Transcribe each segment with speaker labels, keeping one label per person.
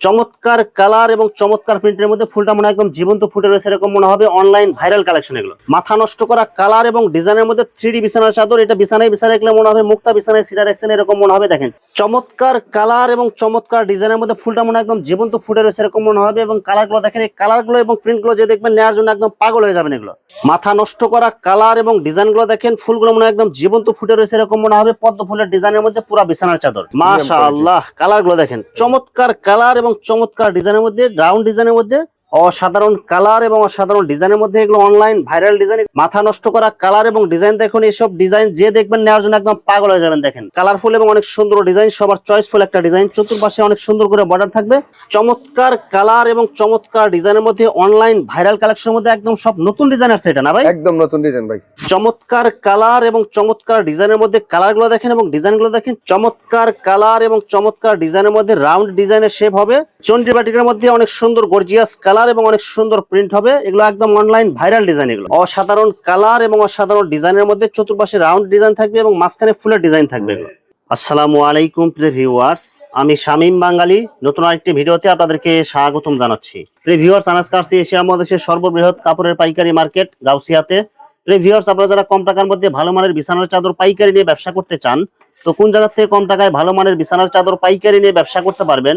Speaker 1: চমৎকার কালার এবং চমৎকার প্রিন্টের মধ্যে ফুলটা মনে হয় একদম জীবন্ত ফুটে রয়েছে এরকম মনে হবে অনলাইন ভাইরাল কালেকশন এগুলো। মাথা নষ্ট করা কালার এবং ডিজাইনের মধ্যে থ্রি ডি বিছানার চাদর এটা বিছানায় বিছানায় গেলে মনে হবে মুক্তা বিছানায় সিটার এক্সেন এরকম মনে হবে দেখেন। চমৎকার কালার এবং চমৎকার ডিজাইনের মধ্যে ফুলটা মনে হয় একদম জীবন্ত ফুটে রয়েছে এরকম মনে হবে এবং কালারগুলো দেখেন এই কালারগুলো এবং প্রিন্টগুলো যে দেখবেন নেওয়ার জন্য একদম পাগল হয়ে যাবেন এগুলো। মাথা নষ্ট করা কালার এবং ডিজাইনগুলো দেখেন ফুলগুলো মনে হয় একদম জীবন্ত ফুটে রয়েছে এরকম মনে হবে পদ্ম ফুলের ডিজাইনের মধ্যে পুরা বিছানার চাদর। মাশা আল্লাহ কালারগুলো দেখেন চমৎকার কালার এবং চমৎকার ডিজাইনের মধ্যে রাউন্ড ডিজাইনের মধ্যে অসাধারণ কালার এবং অসাধারণ ডিজাইনের মধ্যে এগুলো অনলাইন ভাইরাল ডিজাইন মাথা নষ্ট করা কালার এবং ডিজাইন দেখুন এইসব ডিজাইন যে দেখবেন নেওয়ার জন্য একদম পাগল হয়ে যাবেন দেখেন। কালারফুল এবং অনেক সুন্দর ডিজাইন সবার চয়েসফুল একটা ডিজাইন চতুর্পাশে অনেক সুন্দর করে বর্ডার থাকবে। চমৎকার কালার এবং চমৎকার ডিজাইনের মধ্যে অনলাইন ভাইরাল কালেকশনের মধ্যে একদম সব নতুন ডিজাইন আছে এটা না ভাই?
Speaker 2: একদম নতুন ডিজাইন ভাই।
Speaker 1: চমৎকার কালার এবং চমৎকার ডিজাইনের মধ্যে কালারগুলো দেখেন এবং ডিজাইনগুলো দেখেন চমৎকার কালার এবং চমৎকার ডিজাইনের মধ্যে রাউন্ড ডিজাইনের শেপ হবে। চন্ডি বাটিকের মধ্যে অনেক সুন্দর গর্জিয়াস কালার এবং অনেক সুন্দর প্রিন্ট হবে। এগুলো একদম অনলাইন ভাইরাল ডিজাইন এগুলো। অসাধারণ কালার এবং অসাধারণ ডিজাইনের মধ্যে চতুর্পাশে রাউন্ড ডিজাইন থাকবে এবং মাঝখানে ফুলের ডিজাইন থাকবে এগুলো। আসসালামু আলাইকুম, প্রিয় ভিউয়ার্স আমি শামীম বাঙালি। নতুন আরেকটি ভিডিওতে আপনাদেরকে স্বাগতম জানাচ্ছি। প্রিয় ভিউয়ার্স আনাজ কার্সি, এশিয়া মহাদেশের সর্ববৃহৎ কাপড়ের পাইকারি মার্কেট গাউসিয়াতে। প্রিয় ভিউয়ার্স আপনারা যারা কম টাকার মধ্যে ভালো মানের বিছানার চাদর পাইকারি নিয়ে ব্যবসা করতে চান, তো কোন জায়গা থেকে কম টাকায় ভালো মানের বিছানার চাদর পাইকারি নিয়ে ব্যবসা করতে পারবেন?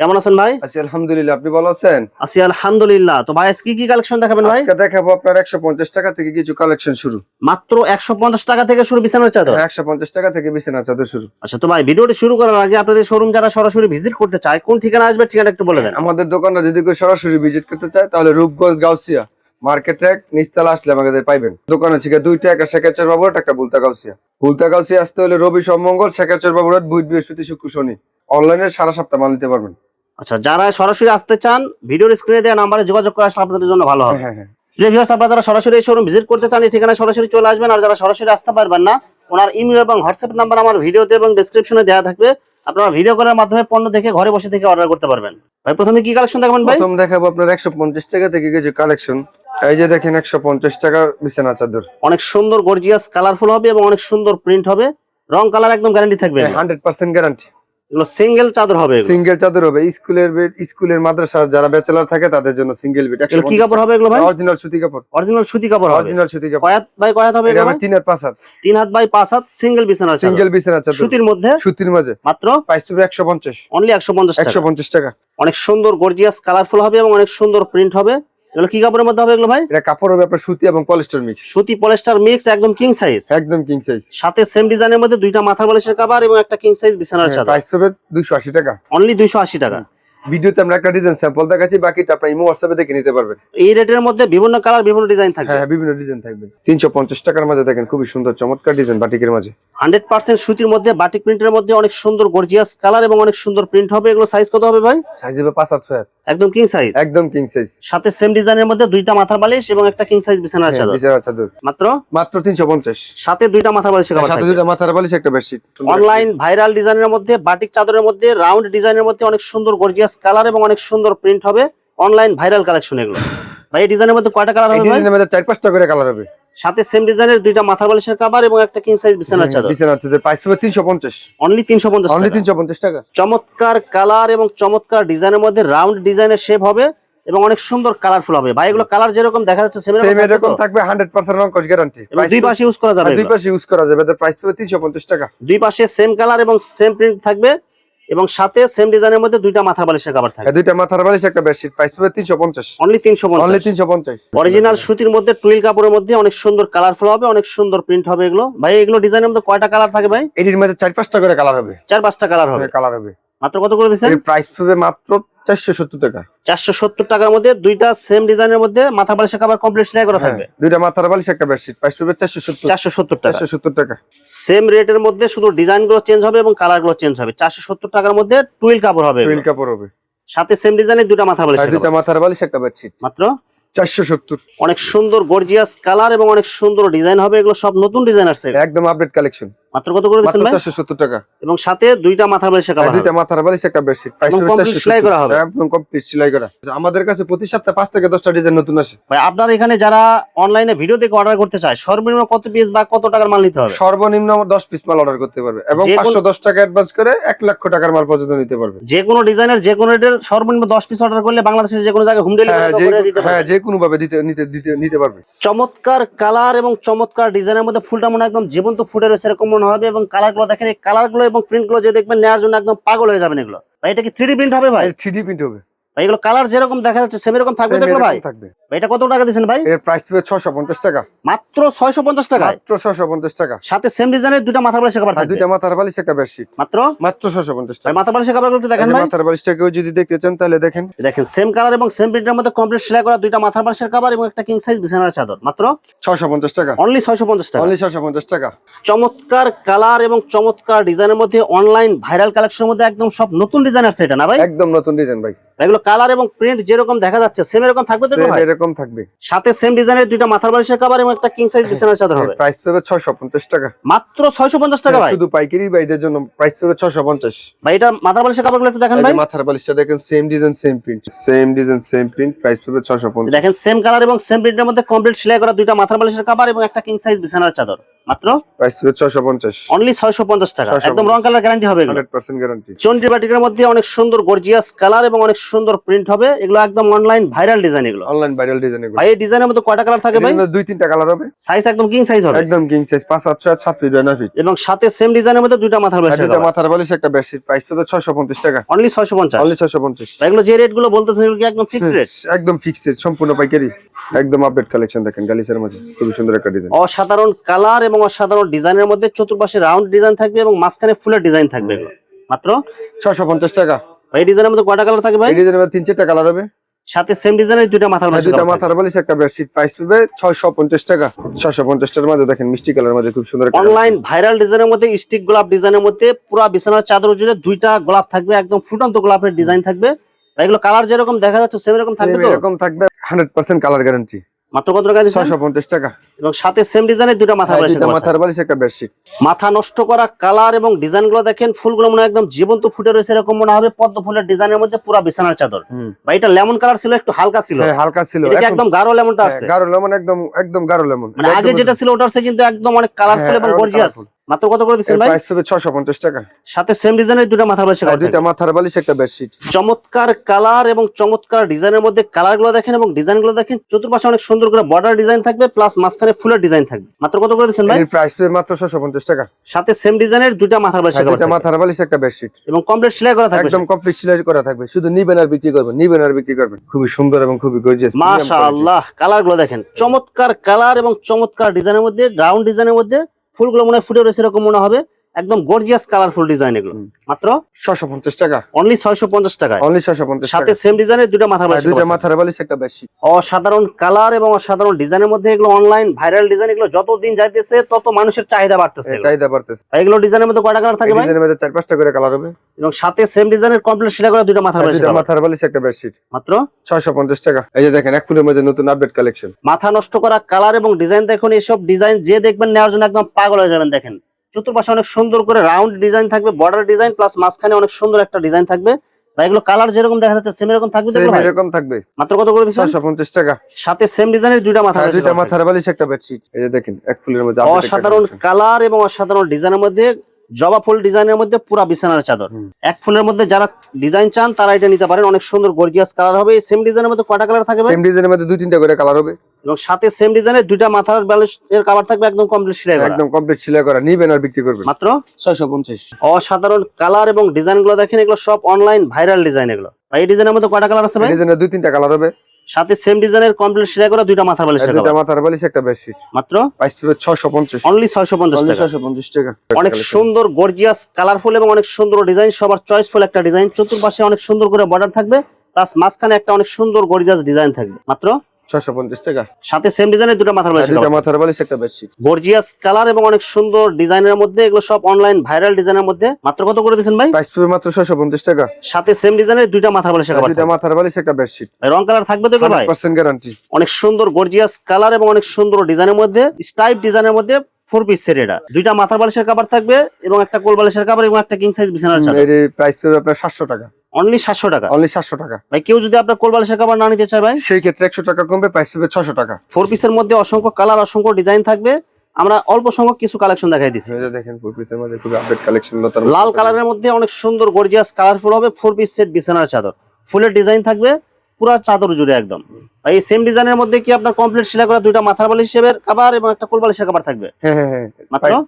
Speaker 1: কেমন আছেন ভাই?
Speaker 2: আছি আলহামদুলিল্লাহ। আপনি ভালো আছেন?
Speaker 1: আছি আলহামদুলিল্লাহ। তো ভাই আজকে কি কি কালেকশন দেখাবেন ভাই?
Speaker 2: আজকে দেখাবো আপনার একশো পঞ্চাশ টাকা থেকে কিছু কালেকশন শুরু।
Speaker 1: মাত্র একশো পঞ্চাশ টাকা থেকে শুরু বিছানার চাদর?
Speaker 2: একশো পঞ্চাশ টাকা থেকে বিছানা চাদর শুরু।
Speaker 1: আচ্ছা তো ভাই ভিডিওটি শুরু করার আগে আপনাদের শোরুম যারা সরাসরি ভিজিট করতে চায় কোন ঠিকানা আসবে ঠিকানা একটু বলে দেন।
Speaker 2: আমাদের দোকানটা যদি কেউ সরাসরি ভিজিট করতে চায় তাহলে রূপগঞ্জ গাউসিয়া মার্কেট এক নিচতলা আসলে আমাদের পাইবেন। দোকান আছে দুইটা একটা শেখাচর বাবুর একটা বুলতা গাউসিয়া। বুলতা গাউসিয়া আসতে হলে রবি সোমমঙ্গল শেখাচর বাবুর বুধ বৃহস্পতি শুক্র শনি। অনলাইনে সারা সপ্তাহ মাল নিতে পারবেন।
Speaker 1: আচ্ছা যারা সরাসরি আসতে চান ভিডিওর স্ক্রিনে দেওয়া নাম্বারে যোগাযোগ করে আসলে আপনাদের জন্য ভালো হবে।
Speaker 2: হ্যাঁ হ্যাঁ
Speaker 1: রিভিউয়ার্স আপনারা যারা সরাসরি এই শোরুম ভিজিট করতে চান এই ঠিকানায় সরাসরি চলে আসবেন। আর যারা সরাসরি আসতে পারবেন না ওনার ইমেল এবং হোয়াটসঅ্যাপ নাম্বার আমার ভিডিওতে এবং ডেসক্রিপশনে দেওয়া থাকবে। আপনারা ভিডিও কলের মাধ্যমে পণ্য দেখে ঘরে বসে থেকে অর্ডার করতে পারবেন। ভাই প্রথমে কি কালেকশন দেখাবেন ভাই?
Speaker 2: প্রথম দেখাবো আপনার একশো পঞ্চাশ টাকা থেকে কিছু কালেকশন এই যে দেখেন একশো পঞ্চাশ টাকার বিছানা চাদর।
Speaker 1: অনেক সুন্দর গর্জিয়াস কালারফুল হবে এবং অনেক সুন্দর প্রিন্ট হবে। রং কালার একদম গ্যারান্টি থাকবে।
Speaker 2: হান্ড্রেড পার্সেন্ট গ্যারান্টি
Speaker 1: এগুলো সিঙ্গেল চাদর হবে
Speaker 2: সিঙ্গেল চাদর হবে। স্কুলের বেড স্কুলের মাদ্রাসা যারা ব্যাচেলার থাকে তাদের জন্য সিঙ্গেল বেড
Speaker 1: এগুলো কি কাপড় হবে এগুলো ভাই?
Speaker 2: অরিজিনাল সুতি কাপড়।
Speaker 1: অরিজিনাল সুতি কাপড়
Speaker 2: অরিজিনাল সুতি কাপড়।
Speaker 1: কয়াত ভাই কয়াত হবে
Speaker 2: এটা? তিন হাত পাঁচ হাত।
Speaker 1: তিন হাত বাই পাঁচ হাত সিঙ্গেল বিছানার চাদর।
Speaker 2: সিঙ্গেল বিছানা চাদর।
Speaker 1: সুতির মধ্যে?
Speaker 2: সুতির মাঝে।
Speaker 1: মাত্র?
Speaker 2: প্রাইস হবে একশো পঞ্চাশ।
Speaker 1: অনলি একশো পঞ্চাশ
Speaker 2: একশো
Speaker 1: টাকা
Speaker 2: পঞ্চাশ টাকা।
Speaker 1: অনেক সুন্দর গর্জিয়াস কালারফুল হবে এবং অনেক সুন্দর প্রিন্ট হবে। এগুলো কি কাপড়ের মধ্যে হবে এগুলো ভাই?
Speaker 2: এটা কাপড় হবে আপনার সুতি এবং পলিস্টার মিক্স
Speaker 1: সুতি পলেস্টার মিক্স একদম কিং সাইজ
Speaker 2: একদম কিং সাইজ
Speaker 1: সাথে সেম ডিজাইনের মধ্যে দুইটা মাথার বালিশের এবং একটা কিং সাইজ বিছানার চাদর।
Speaker 2: প্রাইস হবে দুইশো আশি টাকা।
Speaker 1: অনলি দুইশো আশি টাকা।
Speaker 2: ভিডিওতে আমরা একটা ডিজাইন স্যাম্পল দেখাচ্ছি বাকিটা আপনার ইমো হোয়াটসঅ্যাপে দেখে নিতে পারবেন।
Speaker 1: এই রেটের মধ্যে বিভিন্ন কালার বিভিন্ন ডিজাইন থাকবে।
Speaker 2: হ্যাঁ হ্যাঁ, বিভিন্ন ডিজাইন থাকবে। তিনশো পঞ্চাশ টাকার মাঝে দেখেন খুবই সুন্দর চমৎকার ডিজাইন বাটিকের মাঝে।
Speaker 1: হান্ড্রেড পার্সেন্ট সুতির মধ্যে বাটিক প্রিন্টের মধ্যে অনেক সুন্দর গর্জিয়াস কালার এবং অনেক সুন্দর প্রিন্ট হবে। এগুলো সাইজ কত হবে ভাই?
Speaker 2: সাইজ হবে পাঁচ হাত ছয় হাত।
Speaker 1: একদম কিং সাইজ
Speaker 2: একদম কিং সাইজ
Speaker 1: সাথে সেম ডিজাইনের মধ্যে দুইটা মাথার বালিশ এবং একটা কিং সাইজ বিছানার চাদর।
Speaker 2: বিছানা চাদর।
Speaker 1: মাত্র?
Speaker 2: মাত্র তিনশো পঞ্চাশ।
Speaker 1: সাথে দুইটা মাথার কাবার
Speaker 2: সাথে দুটা মাথার বালিশ একটা বেডশিট
Speaker 1: অনলাইন ভাইরাল ডিজাইনের মধ্যে বাটিক চাদরের মধ্যে রাউন্ড ডিজাইনের মধ্যে অনেক সুন্দর গর্জিয়াস কালার এবং অনেক সুন্দর প্রিন্ট হবে অনলাইন ভাইরাল কালেকশন এগুলো। ভাই এই ডিজাইনের মধ্যে কয়টা কালার হবে
Speaker 2: ডিজাইনের মধ্যে চার পাঁচটা করে কালার হবে।
Speaker 1: সাথে সেম ডিজাইনের দুইটা মাথার বালিশের কাবার এবং একটা কিং সাইজ বিছানার চাদর।
Speaker 2: বিছানা চাদর। প্রাইস হবে তিনশো পঞ্চাশ।
Speaker 1: অনলি তিনশো পঞ্চাশ
Speaker 2: অনলি তিনশো পঞ্চাশ টাকা।
Speaker 1: চমৎকার কালার এবং চমৎকার ডিজাইনের মধ্যে রাউন্ড ডিজাইনের শেপ হবে এবং অনেক সুন্দর কালারফুল হবে। ভাই এগুলো কালার যেরকম দেখা যাচ্ছে সেম
Speaker 2: এরকম থাকবে হান্ড্রেড পার্সেন্ট রং কস গ্যারান্টি
Speaker 1: দুই পাশে ইউজ করা যাবে
Speaker 2: দুই পাশে ইউজ করা যাবে। এদের প্রাইস হবে তিনশো পঞ্চাশ টাকা।
Speaker 1: দুই পাশে সেম কালার এবং সেম প্রিন্ট থাকবে। এবং সাথে সেম ডিজাইনের মধ্যে দুইটা মাথার বালিশের
Speaker 2: কভার
Speaker 1: থাকবে
Speaker 2: দুইটা মাথার বালিশ একটা বেডশিট প্রাইস হবে তিনশো পঞ্চাশ।
Speaker 1: অনলি 350
Speaker 2: অনলি তিনশো পঞ্চাশ।
Speaker 1: অরিজিনাল সুতির মধ্যে টুইল কাপড়ের মধ্যে অনেক সুন্দর কালারফুল হবে অনেক সুন্দর প্রিন্ট হবে এগুলো। ভাই এগুলো ডিজাইনের মধ্যে কয়টা কালার থাকে ভাই?
Speaker 2: এটির মধ্যে চার পাঁচটা করে কালার হবে।
Speaker 1: চার পাঁচটা কালার হবে।
Speaker 2: কালার হবে।
Speaker 1: মাত্র কত করে
Speaker 2: দিয়েছেন? প্রাইস হবে মাত্র চারশো সত্তর টাকা।
Speaker 1: চারশো সত্তর টাকার মধ্যে দুইটা সেম ডিজাইনের মধ্যে মাথা বালিশের কাবার কমপ্লিট সেলাই করা থাকবে।
Speaker 2: হ্যাঁ, দুইটা মাথার বালিশ একটা বেডশিট প্রাইস হবে চারশো সত্তর।
Speaker 1: চারশো সত্তর টাকা।
Speaker 2: চারশো সত্তর টাকা।
Speaker 1: সেম রেটের মধ্যে শুধু ডিজাইনগুলো চেঞ্জ হবে এবং কালারগুলো চেঞ্জ হবে। চারশো সত্তর টাকার মধ্যে টুইল কাপড় হবে
Speaker 2: টুইল কাপড় হবে।
Speaker 1: সাথে সেম ডিজাইনের বালিশ
Speaker 2: দুইটা মাথার বালিশ একটা বেডশিট
Speaker 1: মাত্র?
Speaker 2: চারশো সত্তর।
Speaker 1: অনেক সুন্দর গর্জিয়াস কালার এবং অনেক সুন্দর ডিজাইন হবে। এগুলো সব নতুন ডিজাইন আসছে।
Speaker 2: একদম আপডেট কালেকশন
Speaker 1: মাত্র কত করে দিচ্ছেন ভাই?
Speaker 2: চারশো সত্তর টাকা।
Speaker 1: এবং সাথে দুইটা মাথার বালিশের
Speaker 2: হ্যাঁ, দুইটা মাথার বালিশ একটা বেডশিট প্রাইস
Speaker 1: সেলাই করা হবে।
Speaker 2: একদম কমপ্লিট সেলাই করা। আমাদের কাছে প্রতি সপ্তাহে পাঁচ থেকে দশটা ডিজাইন নতুন আসে।
Speaker 1: ভাই আপনার এখানে যারা অনলাইনে ভিডিও দেখে অর্ডার করতে চায় সর্বনিম্ন কত পিস বা কত টাকার মাল নিতে হবে?
Speaker 2: সর্বনিম্ন দশ পিস মাল অর্ডার করতে পারবে। এবং
Speaker 1: যে কোনো-
Speaker 2: পাঁচশো দশ টাকা অ্যাডভান্স করে এক লক্ষ টাকার মাল পর্যন্ত নিতে পারবে।
Speaker 1: যে কোনো ডিজাইনের যে কোনো রেটের সর্বনিম্ন দশ পিস অর্ডার করলে বাংলাদেশের যে কোনো জায়গায় হোম
Speaker 2: হ্যাঁ
Speaker 1: ডেলিভারি করে দিতে
Speaker 2: হ্যাঁ যে কোনো ভাবে দিতে নিতে দিতে নিতে পারবে।
Speaker 1: চমৎকার কালার এবং চমৎকার ডিজাইনের মধ্যে ফুলটা মনে হয় একদম জীবন্ত ফুটে রয়েছে এরকম মনে হবে এবং কালারগুলো দেখেন এই কালারগুলো এবং প্রিন্টগুলো যে দেখবেন নেওয়ার জন্য একদম পাগল হয়ে যাবেন এগুলো। ভাই এটা কি থ্রি প্রিন্ট হবে ভাই?
Speaker 2: থ্রি প্রিন্ট হবে।
Speaker 1: ভাই এগুলো কালার যেরকম দেখা যাচ্ছে সেম এরকম থাকবে ভাই?
Speaker 2: থাকবে।
Speaker 1: এটা কত টাকা দিচ্ছেন ভাই?
Speaker 2: এর প্রাইস ছশো পঞ্চাশ টাকা।
Speaker 1: মাত্র ছয়শো পঞ্চাশ
Speaker 2: মাত্র ছশো পঞ্চাশ টাকা।
Speaker 1: সাথে সেম ডিজাইনের দুটা মাথার বালিশের কাবার
Speaker 2: আর
Speaker 1: থাকবে?
Speaker 2: দুইটা মাথার বালিশ একটা বেডশিট
Speaker 1: মাত্র?
Speaker 2: মাত্র ছশো পঞ্চাশ
Speaker 1: ভাই
Speaker 2: টাকা
Speaker 1: মাথার বালিশের কাবার একটু দেখেন ভাই।
Speaker 2: মাথার বালিশটা কেউ যদি দেখতে চান তাহলে দেখেন।
Speaker 1: দেখেন সেম কালার এবং সেম প্রিন্টের মধ্যে কমপ্লিট সেলাই করা দুইটা মাথার বালিশের কাবার এবং একটা কিং সাইজ বিছানার চাদর। মাত্র?
Speaker 2: ছশো পঞ্চাশ টাকা।
Speaker 1: অনলি ছয়শো পঞ্চাশ টাকা।
Speaker 2: অনলি ছশো পঞ্চাশ টাকা।
Speaker 1: চমৎকার কালার এবং চমৎকার ডিজাইনের মধ্যে অনলাইন ভাইরাল কালেকশনের মধ্যে একদম সব নতুন ডিজাইন আছে এটা না ভাই?
Speaker 2: একদম নতুন ডিজাইন ভাই।
Speaker 1: এগুলো কালার এবং প্রিন্ট যেরকম দেখা যাচ্ছে সেম এরকম থাকবে তো ভাই?
Speaker 2: এরকম থাকবে।
Speaker 1: সাথে সেম ডিজাইনের দুইটা মাথার বালিশের কভার এবং একটা কিং সাইজ বিছানার চাদর হবে।
Speaker 2: প্রাইস পেবে ছয়শো পঞ্চাশ টাকা।
Speaker 1: মাত্র ছয়শো পঞ্চাশ টাকা ভাই।
Speaker 2: শুধু পাইকারি ভাইদের জন্য প্রাইস পেবে ছশো পঞ্চাশ।
Speaker 1: ভাই এটা মাথার বালিশের কভারগুলো একটু দেখেন ভাই।
Speaker 2: মাথার বালিশটা দেখেন same design same print same design same print price পেবে ছশো পঞ্চাশ।
Speaker 1: দেখেন সেম কালার এবং সেম প্রিন্টের মধ্যে কমপ্লিট সেলাই করা দুইটা মাথার বালিশের কাবার এবং একটা কিং সাইজ বিছানার চাদর। মাত্র?
Speaker 2: প্রাইস ছশো পঞ্চাশ।
Speaker 1: অনলি ছয়শো পঞ্চাশ টাকা। একদম রং কালার গ্যারান্টি হবে এগুলো।
Speaker 2: হান্ড্রেড পার্সেন্ট গ্যারান্টি
Speaker 1: চন্ডি বাটিকের মধ্যে অনেক সুন্দর গর্জিয়াস কালার এবং অনেক সুন্দর প্রিন্ট হবে। এগুলো একদম অনলাইন ভাইরাল ডিজাইন এগুলো।
Speaker 2: অনলাইন ভাইরাল ডিজাইন এগুলো।
Speaker 1: ভাই এই ডিজাইনের মধ্যে কয়টা কালার থাকে ভাই?
Speaker 2: দুই তিনটা কালার হবে।
Speaker 1: সাইজ একদম কিং সাইজ হবে।
Speaker 2: একদম কিং সাইজ পাঁচ সাতশো আর সাত ফিট নয় ফিট
Speaker 1: এবং সাথে সেম ডিজাইনের মধ্যে দুইটা মাথার
Speaker 2: আর দুইটা মাথার বালিশ একটা বেডশিট প্রাইস ছশো পঞ্চাশ টাকা।
Speaker 1: অনলি ছয়শো পঞ্চাশ।
Speaker 2: অনলি ছশো পঞ্চাশ।
Speaker 1: এগুলো যে রেটগুলো বলতেছেন এগুলো কি একদম ফিক্সড রেট
Speaker 2: একদম ফিক্সড সম্পূর্ণ পাইকারি। একদম আপডেট কালেকশন দেখেন গালিসের মাঝে খুবই সুন্দর একটা ডিজাইন
Speaker 1: অসাধারণ কালার এবং অসাধারণ ডিজাইনের মধ্যে চতুর্পাশে রাউন্ড ডিজাইন থাকবে এবং মাঝখানে ফুলের ডিজাইন থাকবে মাত্র?
Speaker 2: ছশো পঞ্চাশ টাকা।
Speaker 1: এই ডিজাইনের মধ্যে কয়টা কালার থাকবে ভাই?
Speaker 2: ডিজাইনের মধ্যে তিন চারটা কালার হবে।
Speaker 1: সাথে সেম ডিজাইনের দুইটা মাথার
Speaker 2: আর দুইটা মাথার বালিশ একটা বেডশিট প্রাইস ছয়শো পঞ্চাশ টাকা। ছয়শো পঞ্চাশ টাকার মাঝে দেখেন মিষ্টি কালার মাঝে খুব সুন্দর
Speaker 1: অনলাইন ভাইরাল ডিজাইনের মধ্যে স্টিক গোলাপ ডিজাইনের মধ্যে পুরো বিছানার চাদর জুড়ে দুইটা গোলাপ থাকবে একদম ফুটন্ত গোলাপের ডিজাইন থাকবে। এগুলো কালার যেরকম দেখা যাচ্ছে সেম এরকম থাকবে
Speaker 2: এরকম থাকবে হান্ড্রেড পার্সেন্ট কালার গ্যারান্টি
Speaker 1: মাত্র কত টাকা দিচ্ছেন
Speaker 2: ছয়শো পঞ্চাশ টাকা।
Speaker 1: এবং সাথে সেম ডিজাইনের দুটো মাথার
Speaker 2: আর
Speaker 1: দুটো
Speaker 2: মাথার বালিশ একটা বেডশিট
Speaker 1: মাথা নষ্ট করা কালার এবং ডিজাইনগুলো দেখেন ফুলগুলো মনে একদম জীবন্ত ফুটে রয়েছে এরকম মনে হবে পদ্ম ফুলের ডিজাইনের মধ্যে পুরো বিছানার চাদর। ভাই এটা লেমন কালার ছিল একটু হালকা ছিল।
Speaker 2: হ্যাঁ হালকা ছিল
Speaker 1: এটা একদম গাঢ় লেমনটা
Speaker 2: হ্যাঁ,
Speaker 1: আছে?
Speaker 2: গাঢ় লেমন একদম একদম গাঢ় লেমন
Speaker 1: মানে আগে যেটা ছিল ওটার চেয়ে কিন্তু একদম অনেক কালারফুল
Speaker 2: হ্যাঁ,
Speaker 1: এবং গর্জিয়াস। মাত্র কত করে দিচ্ছেন ভাই?
Speaker 2: প্রাইস ছয়শো পঞ্চাশ টাকা।
Speaker 1: সাথে সেম ডিজাইনের দুইটা মাথা বালিশের
Speaker 2: আর
Speaker 1: থাকবে।
Speaker 2: মাথার বালিশ একটা বেডশিট
Speaker 1: চমৎকার কালার এবং চমৎকার ডিজাইনের মধ্যে কালারগুলো দেখেন এবং ডিজাইনগুলো দেখেন চতুর্পাশে অনেক সুন্দর করে বর্ডার ডিজাইন থাকবে প্লাস মাঝখানে ফুলের ডিজাইন থাকবে। মাত্র কত করে দিচ্ছেন ভাই?
Speaker 2: এর প্রাইস পেবে মাত্র ছশো পঞ্চাশ টাকা।
Speaker 1: সাথে সেম ডিজাইনের দুইটা মাথার
Speaker 2: দুইটা
Speaker 1: থাকবে।
Speaker 2: মাথার বালিশ একটা বেডশিট
Speaker 1: এবং কমপ্লিট সেলাই করা থাকবে
Speaker 2: একদম কমপ্লিট সেলাই করা থাকবে। শুধু নিবেন আর বিক্রি করবেন নিবেন আর বিক্রি করবেন। খুবই সুন্দর এবং খুবই গর্জিয়াস
Speaker 1: মাশা আল্লাহ কালারগুলো দেখেন। চমৎকার কালার এবং চমৎকার ডিজাইনের মধ্যে রাউন্ড ডিজাইনের মধ্যে ফুলগুলো মনে হয় ফুটে রয়েছে এরকম মনে হবে। একদম গর্জিয়াস কালারফুল ডিজাইন এগুলো। মাত্র
Speaker 2: ছশো পঞ্চাশ টাকা।
Speaker 1: অনলি ছয়শো পঞ্চাশ টাকায়।
Speaker 2: অনলি ছশো পঞ্চাশ
Speaker 1: সাথে
Speaker 2: টাকা
Speaker 1: সেম ডিজাইনের দুইটা মাথার
Speaker 2: দুইটা
Speaker 1: কভার থাকবে।
Speaker 2: মাথার বালিশ একটা বেডশিট
Speaker 1: অসাধারণ কালার এবং অসাধারণ ডিজাইনের মধ্যে এগুলো অনলাইন ভাইরাল ডিজাইন এগুলো যত দিন যাইতেছে তত মানুষের চাহিদা বাড়তেছে এগুলো।
Speaker 2: চাহিদা বাড়তেছে।
Speaker 1: এগুলো ডিজাইনের মধ্যে কয়টা কালার থাকে ভাই?
Speaker 2: ডিজাইনের মধ্যে চার পাঁচটা করে কালার হবে।
Speaker 1: এবং সাথে সেম ডিজাইনের কমপ্লিট সেটা করা দুইটা মাথার
Speaker 2: দুইটা
Speaker 1: কভার।
Speaker 2: মাথার বালিশ একটা বেডশিট
Speaker 1: মাত্র?
Speaker 2: ছয়শো পঞ্চাশ টাকা। এই যে দেখেন এক ফুলের মধ্যে নতুন আপডেট কালেকশন
Speaker 1: মাথা নষ্ট করা কালার এবং ডিজাইন দেখুন এইসব ডিজাইন যে দেখবেন নেওয়ার জন্য একদম পাগল হয়ে যাবেন দেখেন। চতুর্পাশে অনেক সুন্দর করে রাউন্ড ডিজাইন থাকবে বর্ডার ডিজাইন প্লাস মাঝখানে অনেক সুন্দর একটা ডিজাইন থাকবে। বা এগুলো কালার যেরকম দেখা যাচ্ছে সেম এরকম থাকবে
Speaker 2: সেম এরকম থাকবে।
Speaker 1: মাত্র কত করে
Speaker 2: ছয়শো পঞ্চাশ টাকা।
Speaker 1: সাথে সেম ডিজাইনের দুইটা মাথা
Speaker 2: আর দুইটা মাথার বালিশ একটা বেডশিট এই যে দেখেন এক ফুলের মধ্যে
Speaker 1: অসাধারণ কালার এবং অসাধারণ ডিজাইনের মধ্যে জবা ফুল ডিজাইনের মধ্যে পুরা বিছানার চাদর। এক ফুলের মধ্যে যারা ডিজাইন চান তারা এটা নিতে পারেন। অনেক সুন্দর গর্জিয়াস কালার হবে। সেম ডিজাইনের মধ্যে কয়টা কালার থাকবে
Speaker 2: সেম ডিজাইনের মধ্যে দুই তিনটা করে কালার হবে।
Speaker 1: এবং সাথে সেম ডিজাইনের দুইটা মাথার ব্যালেন্সের কাভার থাকবে একদম কমপ্লিট সেলাই করা।
Speaker 2: একদম কমপ্লিট সেলাই করা। নিবেন আর বিক্রি করবেন।
Speaker 1: মাত্র?
Speaker 2: ছয়শো পঞ্চাশ।
Speaker 1: অসাধারণ কালার এবং ডিজাইনগুলো দেখেন এগুলো সব অনলাইন ভাইরাল ডিজাইন এগুলো। এই ডিজাইনের মধ্যে কয়টা কালার আছে ভাই?
Speaker 2: ডিজাইনের দুই তিনটা কালার হবে।
Speaker 1: সাথে সেম ডিজাইনের কমপ্লিট সেলাই করা দুইটা মাথার
Speaker 2: আর
Speaker 1: বালিশের
Speaker 2: দুইটা মাথার বালিশ একটা বেডশিট
Speaker 1: মাত্র?
Speaker 2: প্রাইস পড়বে ছশো পঞ্চাশ।
Speaker 1: অনলি ছয়শো পঞ্চাশ
Speaker 2: অনলি
Speaker 1: টাকা।
Speaker 2: ছশো পঞ্চাশ টাকা।
Speaker 1: অনেক সুন্দর গর্জিয়াস কালারফুল এবং অনেক সুন্দর ডিজাইন সবার চয়েসফুল একটা ডিজাইন চতুর্পাশে অনেক সুন্দর করে বর্ডার থাকবে প্লাস মাঝখানে একটা অনেক সুন্দর গর্জিয়াস ডিজাইন থাকবে। মাত্র?
Speaker 2: ছয়শো পঞ্চাশ টাকা।
Speaker 1: সাথে সেম ডিজাইনের দুটো মাথার বালিশের
Speaker 2: দুইটা
Speaker 1: কভার
Speaker 2: মাথার বালিশ একটা বেডশিট
Speaker 1: গর্জিয়াস কালার এবং অনেক সুন্দর ডিজাইনের মধ্যে এগুলো সব অনলাইন ভাইরাল ডিজাইনের মধ্যে। মাত্র কত করে দিয়েছেন ভাই?
Speaker 2: প্রাইস মাত্র পঞ্চাশ টাকা।
Speaker 1: সাথে সেম ডিজাইনের দুইটা মাথার বালিশের কভার
Speaker 2: দুইটা মাথার বালিশ একটা বেডশিট
Speaker 1: রং কালার থাকবে তো ভাই?
Speaker 2: পার্সেন্ট গ্যারান্টি
Speaker 1: অনেক সুন্দর গর্জিয়াস কালার এবং অনেক সুন্দর ডিজাইনের মধ্যে স্টাইপ ডিজাইনের মধ্যে ফোর পিস সেট এটা। দুইটা মাথার বালিশের কাভার থাকবে এবং একটা কোল বালিশের কাভার এবং একটা কিং সাইজ বিছানার চাদর।
Speaker 2: এর প্রাইস পড়বে আপনার সাতশো টাকা।
Speaker 1: অনলি সাতশো টাকা।
Speaker 2: অনলি সাতশো টাকা।
Speaker 1: ভাই কেউ যদি আপনার কোল বালিশের কাভার না নিতে চায় ভাই?
Speaker 2: সেই ক্ষেত্রে একশো টাকা কমবে প্রাইস পড়বে ছশো টাকা।
Speaker 1: ফোর পিসের মধ্যে অসংখ্য কালার অসংখ্য ডিজাইন থাকবে। আমরা অল্প সংখ্যক কিছু কালেকশন দেখাই দিচ্ছি
Speaker 2: দেখেন ফুল পিসের মধ্যে খুবই আপডেট কালেকশন
Speaker 1: লাল কালারের মধ্যে অনেক সুন্দর গর্জিয়াস কালারফুল হবে। ফোর পিস সেট বিছানার চাদর। ফুলের ডিজাইন থাকবে। পুরো চাদর জুড়ে একদম। এই সেম ডিজাইনের মধ্যে কি আপনার কমপ্লিট সেলাই করা দুইটা মাথার বালিশ হিসেবে কাভার এবং একটা কোল বালিশের কাভার থাকবে?
Speaker 2: হ্যাঁ হ্যাঁ হ্যাঁ।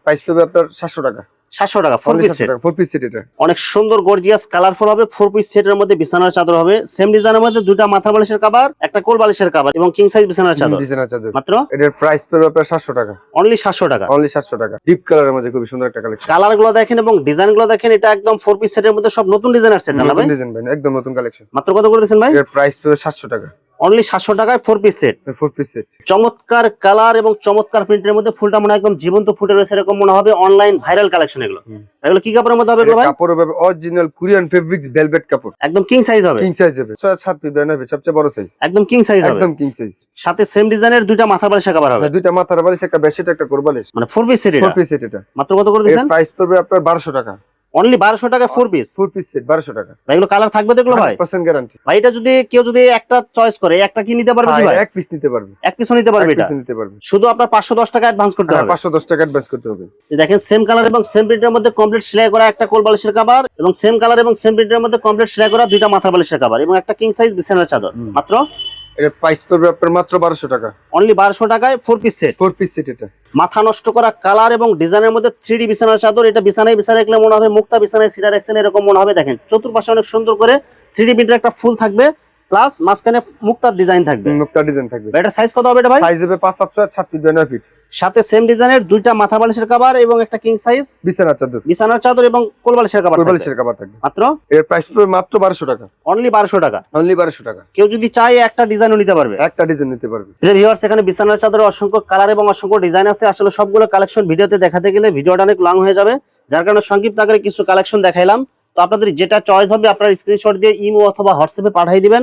Speaker 2: প্রাইস পড়বে আপনার সাতশো টাকা।
Speaker 1: সাতশো টাকা four piece set
Speaker 2: four piece set এটা।
Speaker 1: অনেক সুন্দর গর্জিয়াস কালারফুল হবে ফোর পিস সেটের মধ্যে বিছানার চাদর হবে। সেম ডিজাইনের মধ্যে দুইটা মাথার বালিশের কাভার একটা কোল বালিশের কাভার এবং কিং সাইজ বিছানার চাদর।
Speaker 2: ডিজাইনার চাদর।
Speaker 1: মাত্র?
Speaker 2: এটার প্রাইস পড়বে আপনার সাতশো টাকা।
Speaker 1: অনলি সাতশো টাকা।
Speaker 2: অনলি সাতশো টাকা। ডিপ কালারের মধ্যে খুবই সুন্দর একটা কালেকশন
Speaker 1: কালারগুলো দেখেন এবং ডিজাইনগুলো দেখেন এটা একদম ফোর পিস সেটের মধ্যে সব নতুন ডিজাইনের সেট না ভাই
Speaker 2: ডিজাইন ভাই একদম নতুন কালেকশন
Speaker 1: মাত্র কত করে দিচ্ছেন ভাই?
Speaker 2: এর প্রাইস পড়বে সাতশো টাকা।
Speaker 1: অনলি সাতশো টাকায় four piece set
Speaker 2: four piece set
Speaker 1: চমৎকার কালার এবং চমৎকার প্রিন্টের মধ্যে ফুলটা মনে হয় একদম জীবন্ত ফুটে রয়েছে এরকম মনে হবে অনলাইন ভাইরাল কালেকশন এগুলো। এগুলো কি কাপড়ের মধ্যে হবে ভাই
Speaker 2: কাপড় হবে অরিজিনাল কোরিয়ান ফেব্রিক ভেলভেট কাপড়।
Speaker 1: একদম কিং সাইজ হবে।
Speaker 2: কিং সাইজ হবে। ছয় সাত পিস হবে সবচেয়ে বড় সাইজ
Speaker 1: একদম কিং সাইজ হবে।
Speaker 2: একদম কিং সাইজ
Speaker 1: সাথে সেম ডিজাইনের দুইটা মাথার বালিশের কাভার হবে।
Speaker 2: দুইটা মাথার বালিশ একটা বেডশিট একটা কোরবালিশ
Speaker 1: মানে four piece set
Speaker 2: four piece set এটা।
Speaker 1: মাত্র কত করে দিচ্ছেন
Speaker 2: প্রাইস পড়বে আপনার বারোশো টাকা।
Speaker 1: অনলি বারোশো টাকা four piece
Speaker 2: four piece set বারোশো টাকা।
Speaker 1: ভাই এগুলো কালার থাকবে তো এগুলো ভাই?
Speaker 2: পার্সেন্ট গ্যারান্টি
Speaker 1: ভাই এটা যদি কেউ যদি একটা চয়েস করে একটা কি নিতে পারবে ভাই
Speaker 2: এক পিস নিতে পারবে।
Speaker 1: এক পিছও নিতে পারবে এটা?
Speaker 2: পিস নিতে পারবে।
Speaker 1: শুধু আপনার পাঁচশো দশ টাকা অ্যাডভান্স করতে হবে।
Speaker 2: পাঁচশো দশ টাকা অ্যাডভান্স করতে হবে।
Speaker 1: দেখেন সেম কালার এবং সেম প্রিন্টের মধ্যে কমপ্লিট সেলাই করা একটা কোল বালিশের কাভার এবং সেম কালার এবং সেম প্রিন্টের মধ্যে কমপ্লিট সেলাই করা দুইটা মাথার বালিশের কাভার এবং একটা কিং সাইজ বিছানার চাদর। মাত্র
Speaker 2: এর প্রাইস পড়বে আপনার মাত্র বারোশো টাকা।
Speaker 1: অনলি বারোশো টাকায় four piece set
Speaker 2: four piece set এটা।
Speaker 1: মাথা নষ্ট করা কালার এবং ডিজাইনের মধ্যে থ্রি ডি বিছানার চাদর এটা বিছানায় বিছানা রাখলে মনে হবে মুক্তা বিছানায় সিরা রাখছেন এরকম মনে হবে। দেখেন চতুর্পাশে অনেক সুন্দর করে থ্রি ডি প্রিন্টের একটা ফুল থাকবে। প্লাস মাঝখানে মুক্তার ডিজাইন থাকবে।
Speaker 2: মুক্তার ডিজাইন থাকবে।
Speaker 1: এটা সাইজ কত হবে এটা ভাই?
Speaker 2: সাইজ হবে পাঁচ সাতশো আর সাত ফিট
Speaker 1: সাথে সেম ডিজাইনের দুইটা মাথা বালিশের কভার এবং একটা কিং সাইজ
Speaker 2: বিছানার চাদর।
Speaker 1: বিছানার চাদর এবং কোল বালিশের কাভার থাকবে।
Speaker 2: কোরবালিশের কাবার থাকবে।
Speaker 1: মাত্র?
Speaker 2: এর প্রাইস মাত্র বারোশো টাকা।
Speaker 1: অনলি বারোশো টাকা।
Speaker 2: অনলি বারোশো টাকা।
Speaker 1: কেউ যদি চায় একটা ডিজাইনও নিতে পারবে।
Speaker 2: একটা ডিজাইন নিতে পারবে।
Speaker 1: ভিউয়ার্স এখানে বিছানার চাদরের অসংখ্য কালার এবং অসংখ্য ডিজাইন আছে। আসলে সবগুলো কালেকশন ভিডিওতে দেখাতে গেলে ভিডিওটা অনেক লং হয়ে যাবে। যার কারণে সংক্ষিপ্ত আকারে কিছু কালেকশন দেখাইলাম। তো আপনাদের যেটা চয়েস হবে আপনার স্ক্রিনশট দিয়ে ইমো অথবা হোয়াটসঅ্যাপে পাঠিয়ে দিবেন।